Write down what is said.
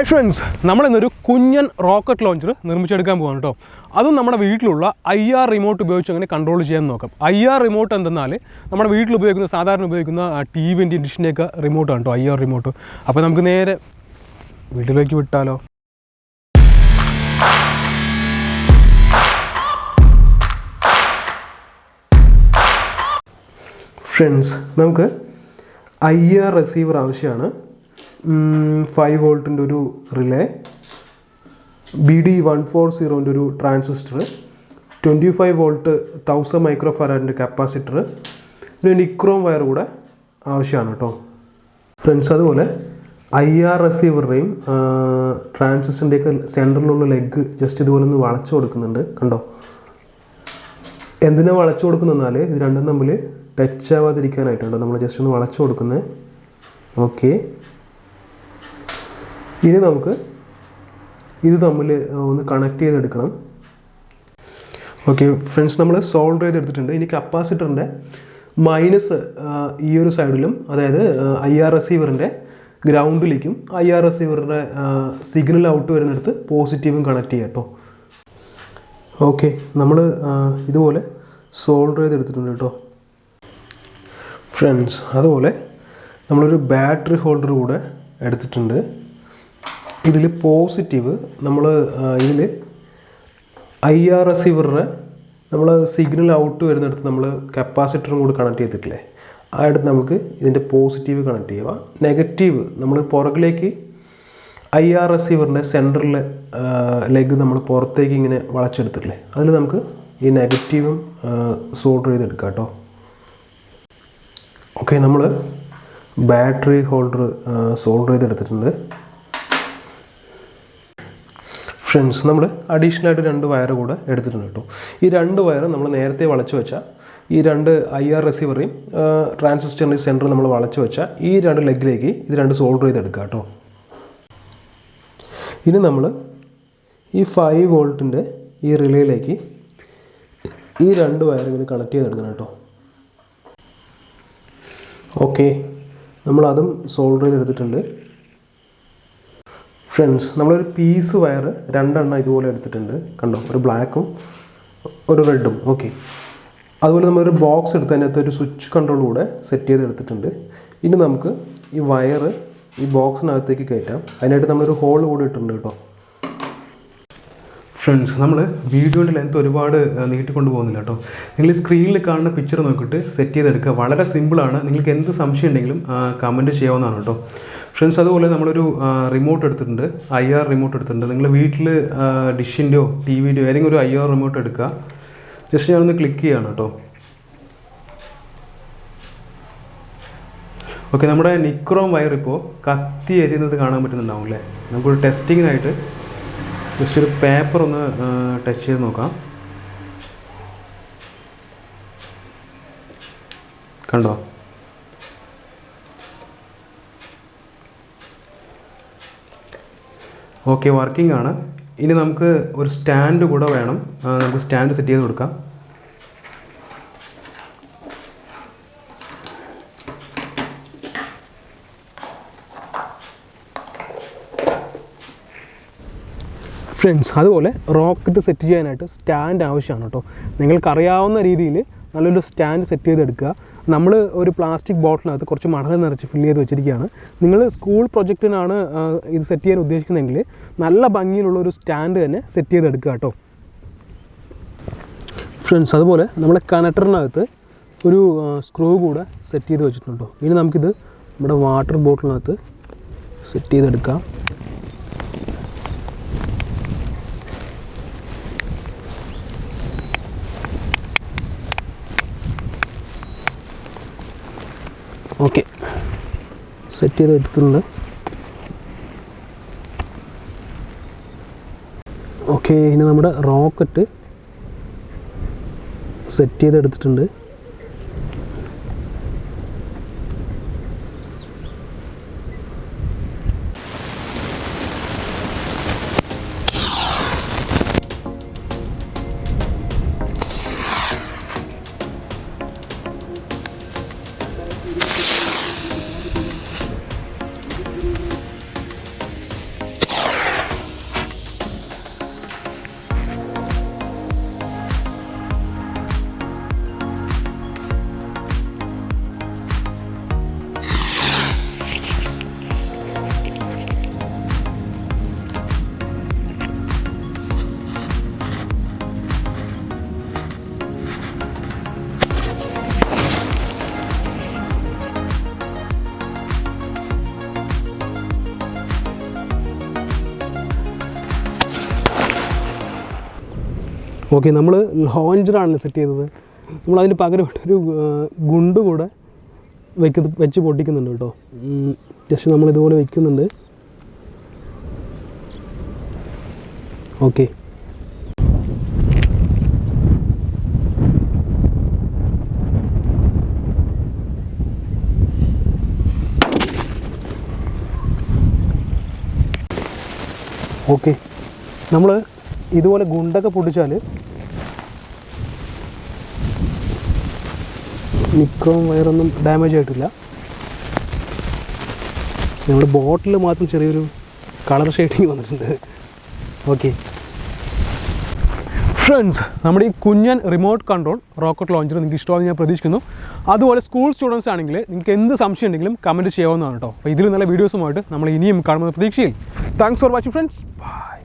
Hi friends നമ്മളിന്നൊരു കുഞ്ഞൻ rocket launcher നിർമ്മിച്ചെടുക്കാൻ പോകാണ് കേട്ടോ അതും നമ്മുടെ വീട്ടിലുള്ള ഐ ആർ റിമോട്ട് ഉപയോഗിച്ച് അങ്ങനെ കൺട്രോൾ ചെയ്യാൻ നോക്കാം. ഐ ആർ റിമോട്ട് എന്തെന്നാൽ നമ്മുടെ വീട്ടിൽ ഉപയോഗിക്കുന്ന സാധാരണ ഉപയോഗിക്കുന്ന ടി വിന്റെ ഡിഷിന്റെയൊക്കെ റിമോട്ടാണ് കേട്ടോ ഐ ആർ റിമോട്ട് അപ്പോൾ നമുക്ക് നേരെ വീട്ടിലേക്ക് വിട്ടാലോ? ഫ്രണ്ട്സ് നമുക്ക് ഐ ആർ റിസീവർ ആവശ്യമാണ്. ഫൈവ് വോൾട്ടിന്റെ ഒരു relay B D one four സീറോന്റെ ഒരു transistor twenty five volt thousand micro ഫറാഡിന്റെ capacitor പിന്നെ നിക്രോം വയർ കൂടെ ആവശ്യമാണ് കേട്ടോ ഫ്രണ്ട്സ് അതുപോലെ ഐ ആർ റിസീവറുടെയും ട്രാൻസിസ്റ്ററിന്റെയൊക്കെ സെന്ററിലുള്ള ലെഗ് ജസ്റ്റ് ഇതുപോലെ ഒന്ന് വളച്ചു കൊടുക്കുന്നുണ്ട്. കണ്ടോ? എന്തിനാ വളച്ചു കൊടുക്കുന്നെന്നാൽ ഇത് രണ്ടും തമ്മിൽ ടച്ച് ആവാതിരിക്കാനായിട്ടുണ്ട് നമ്മൾ ജസ്റ്റ് ഒന്ന് വളച്ചു കൊടുക്കുന്നത് ഓക്കെ ഇനി നമുക്ക് ഇത് തമ്മിൽ ഒന്ന് കണക്ട് ചെയ്തെടുക്കണം. ഓക്കെ ഫ്രണ്ട്സ് നമ്മൾ സോൾവ് ചെയ്തെടുത്തിട്ടുണ്ട്. ഇനി കപ്പാസിറ്ററിന്റെ മൈനസ് ഈ ഒരു സൈഡിലും അതായത് ഐ ആർ റെസീവറിന്റെ ഗ്രൗണ്ടിലേക്കും ഐ ആർ റെസീവറിന്റെ സിഗ്നൽ ഔട്ട് വരുന്നിടത്ത് പോസിറ്റീവും കണക്ട് ചെയ്യാം കേട്ടോ ഓക്കെ നമ്മൾ ഇതുപോലെ സോൾഡർ ചെയ്തെടുത്തിട്ടുണ്ട് കേട്ടോ ഫ്രണ്ട്സ് അതുപോലെ നമ്മളൊരു ബാറ്ററി ഹോൾഡർ കൂടെ എടുത്തിട്ടുണ്ട്. ഇതിൽ പോസിറ്റീവ് നമ്മൾ ഇതിൽ ഐ ആർ എസ് ഇവരുടെ നമ്മൾ സിഗ്നൽ ഔട്ട് വരുന്നിടത്ത് നമ്മൾ കപ്പാസിറ്ററും കൂടി കണക്ട് ചെയ്തിട്ടില്ലേ? ആ ഇടത്ത് നമുക്ക് ഇതിന്റെ പോസിറ്റീവ് കണക്ട് ചെയ്യുക നെഗറ്റീവ് നമ്മൾ പുറകിലേക്ക് ഐ ആർ എസ് ഇവറിന്റെ സെന്ററിൽ ലെഗ് നമ്മൾ പുറത്തേക്ക് ഇങ്ങനെ വളച്ചെടുത്തിട്ടില്ലേ? അതിൽ നമുക്ക് ഈ നെഗറ്റീവും സോൾഡർ ചെയ്തെടുക്കാം കേട്ടോ. ഓക്കെ നമ്മൾ ബാറ്ററി ഹോൾഡർ സോൾഡർ ചെയ്തെടുത്തിട്ടുണ്ട്. ഫ്രണ്ട്സ് നമ്മൾ അഡീഷണലായിട്ട് രണ്ട് വയർ കൂടെ എടുത്തിട്ടുണ്ട് കേട്ടോ. ഈ രണ്ട് വയർ നമ്മൾ നേരത്തെ വളച്ചു വെച്ചാൽ ഈ രണ്ട് ഐ ആർ റിസീവറേയും ട്രാൻസിസ്റ്ററിന്റെ സെന്റർ നമ്മൾ വളച്ചു വെച്ചാൽ ഈ രണ്ട് ലെഗിലേക്ക് ഇത് രണ്ട് സോൾഡർ ചെയ്തെടുക്കുക കേട്ടോ. ഇനി നമ്മൾ ഈ ഫൈവ് വോൾട്ടിന്റെ ഈ റിലേയിലേക്ക് ഈ രണ്ട് വയർ ഇങ്ങനെ കണക്ട് ചെയ്തെടുക്കണം കേട്ടോ. ഓക്കെ നമ്മളതും സോൾഡർ ചെയ്തെടുത്തിട്ടുണ്ട്. ഫ്രണ്ട്സ് നമ്മളൊരു പീസ് വയർ രണ്ടെണ്ണം ഇതുപോലെ എടുത്തിട്ടുണ്ട്. കണ്ടോ? ഒരു ബ്ലാക്കും ഒരു റെഡും ഓക്കെ അതുപോലെ നമ്മളൊരു ബോക്സ് എടുത്ത് അതിനകത്ത് ഒരു സ്വിച്ച് കൺട്രോൾ കൂടെ സെറ്റ് ചെയ്ത് എടുത്തിട്ടുണ്ട്. ഇനി നമുക്ക് ഈ വയർ ഈ ബോക്സിനകത്തേക്ക് കയറ്റാം. അതിനായിട്ട് നമ്മളൊരു ഹോൾ കൂടെ ഇട്ടിട്ടുണ്ട് കേട്ടോ. ഫ്രണ്ട്സ് നമ്മൾ വീഡിയോന്റെ ലെങ്ത് ഒരുപാട് നീട്ടിക്കൊണ്ട് പോകുന്നില്ല കേട്ടോ. നിങ്ങൾ സ്ക്രീനിൽ കാണുന്ന പിക്ചർ നോക്കിയിട്ട് സെറ്റ് ചെയ്തെടുക്കുക. വളരെ സിമ്പിളാണ് നിങ്ങൾക്ക് എന്ത് സംശയം ഉണ്ടെങ്കിലും കമന്റ് ചെയ്യാവുന്നതാണ് കേട്ടോ. ഫ്രണ്ട്സ് അതുപോലെ നമ്മളൊരു റിമോട്ട് എടുത്തിട്ടുണ്ട്. ഐ ആർ റിമോട്ട് എടുത്തിട്ടുണ്ട്. നിങ്ങൾ വീട്ടിൽ ഡിഷിന്റെയോ ടി വിയുടെയോ ഏതെങ്കിലും ഒരു ഐ ആർ റിമോട്ട് എടുക്കുക. ജസ്റ്റ് ഞാനൊന്ന് ക്ലിക്ക് ചെയ്യാണ് കേട്ടോ. ഓക്കെ നമ്മുടെ നിക്രോം വയർ ഇപ്പോൾ കത്തി എരിയുന്നത് കാണാൻ പറ്റുന്നുണ്ടാവും അല്ലേ? നമുക്കൊരു ടെസ്റ്റിങ്ങിനായിട്ട് ജസ്റ്റ് ഒരു പേപ്പർ ഒന്ന് ടച്ച് ചെയ്ത് നോക്കാം. കണ്ടോ? ഓക്കെ വർക്കിംഗ് ആണ്. ഇനി നമുക്ക് ഒരു സ്റ്റാൻഡ് കൂടെ വേണം. നമുക്ക് സ്റ്റാൻഡ് സെറ്റ് ചെയ്ത് കൊടുക്കാം. ഫ്രണ്ട്സ് അതുപോലെ റോക്കറ്റ് സെറ്റ് ചെയ്യാനായിട്ട് സ്റ്റാൻഡ് ആവശ്യമാണ് കേട്ടോ നിങ്ങൾക്കറിയാവുന്ന രീതിയിൽ നല്ലൊരു സ്റ്റാൻഡ് സെറ്റ് ചെയ്തെടുക്കുക. നമ്മൾ ഒരു പ്ലാസ്റ്റിക് ബോട്ടിലകത്ത് കുറച്ച് മണൽ നിറച്ച് ഫില്ല് ചെയ്ത് വെച്ചിരിക്കുകയാണ്. നിങ്ങൾ സ്കൂൾ പ്രൊജക്റ്റിനാണ് ഇത് സെറ്റ് ചെയ്യാൻ ഉദ്ദേശിക്കുന്നതെങ്കിൽ നല്ല ഭംഗിയിലുള്ള ഒരു സ്റ്റാൻഡ് തന്നെ സെറ്റ് ചെയ്തെടുക്കുക കേട്ടോ ഫ്രണ്ട്സ് അതുപോലെ നമ്മുടെ കണക്ടറിനകത്ത് ഒരു സ്ക്രൂ കൂടെ സെറ്റ് ചെയ്ത് വെച്ചിട്ടുണ്ടോ ഇനി നമുക്കിത് നമ്മുടെ വാട്ടർ ബോട്ടിലിനകത്ത് സെറ്റ് ചെയ്തെടുക്കാം. ഓക്കെ സെറ്റ് ചെയ്ത് എടുത്തിട്ടുണ്ട്. ഓക്കെ ഇനി നമ്മുടെ റോക്കറ്റ് സെറ്റ് ചെയ്തെടുത്തിട്ടുണ്ട് ഓക്കെ നമ്മൾ ലോഞ്ചറാണല്ലോ സെറ്റ് ചെയ്തത്. നമ്മൾ അതിന് പകരമായിട്ട് ഒരു ഗുണ്ട് കൂടെ വെക്ക് വെച്ച് പൊട്ടിക്കുന്നുണ്ട് കേട്ടോ. ജസ്റ്റ് നമ്മൾ ഇതുപോലെ വെക്കുന്നുണ്ട്. ഓക്കെ. ഓക്കെ. നമ്മൾ ഇതുപോലെ ഗുണ്ടൊക്കെ പൊട്ടിച്ചാൽ നിക്കോം വയറൊന്നും ഡാമേജ് ആയിട്ടില്ല. നമ്മുടെ ബോട്ടിൽ മാത്രം ചെറിയൊരു കളർ ഷെയ്ഡിങ് വന്നിട്ടുണ്ട്. ഓക്കെ ഫ്രണ്ട്സ് നമ്മുടെ ഈ കുഞ്ഞൻ റിമോട്ട് കൺട്രോൾ റോക്കറ്റ് ലോഞ്ചർ നിങ്ങൾക്ക് ഇഷ്ടമാണെന്ന് ഞാൻ പ്രതീക്ഷിക്കുന്നു. അതുപോലെ സ്കൂൾ സ്റ്റുഡൻസ് ആണെങ്കിൽ നിങ്ങൾക്ക് എന്ത് സംശയം ഉണ്ടെങ്കിലും കമന്റ് ചെയ്യാവുന്നതാണ് കേട്ടോ അപ്പോൾ ഇതിൽ നല്ല വീഡിയോസുമായിട്ട് നമ്മൾ ഇനിയും കാണുന്ന പ്രതീക്ഷയിൽ. Thanks for watching friends bye